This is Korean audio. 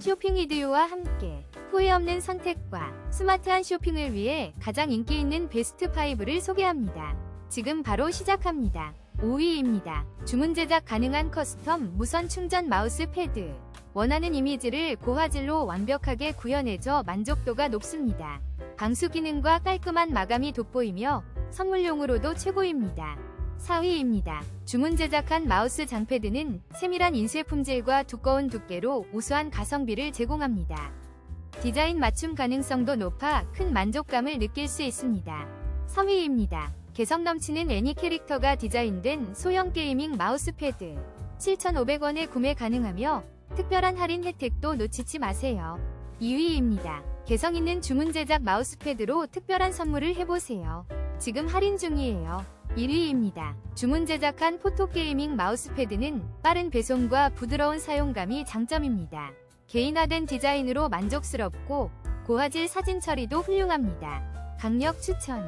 쇼핑 이디오와 함께 후회 없는 선택과 스마트한 쇼핑을 위해 가장 인기 있는 베스트 5를 소개합니다. 지금 바로 시작합니다. 5위입니다. 주문 제작 가능한 커스텀 무선 충전 마우스 패드. 원하는 이미지를 고화질로 완벽하게 구현해줘 만족도가 높습니다. 방수 기능과 깔끔한 마감이 돋보이며 선물용으로도 최고입니다. 4위입니다. 주문 제작한 마우스 장패드는 세밀한 인쇄 품질과 두꺼운 두께로 우수한 가성비를 제공합니다. 디자인 맞춤 가능성도 높아 큰 만족감을 느낄 수 있습니다. 3위입니다. 개성 넘치는 애니 캐릭터가 디자인된 소형 게이밍 마우스패드 7,500원에 구매 가능하며 특별한 할인 혜택도 놓치지 마세요. 2위입니다. 개성 있는 주문 제작 마우스패드로 특별한 선물을 해보세요. 지금 할인 중이에요. 1위입니다. 주문 제작한 포토게이밍 마우스패드는 빠른 배송과 부드러운 사용감이 장점입니다. 개인화된 디자인으로 만족스럽고 고화질 사진 처리도 훌륭합니다. 강력 추천!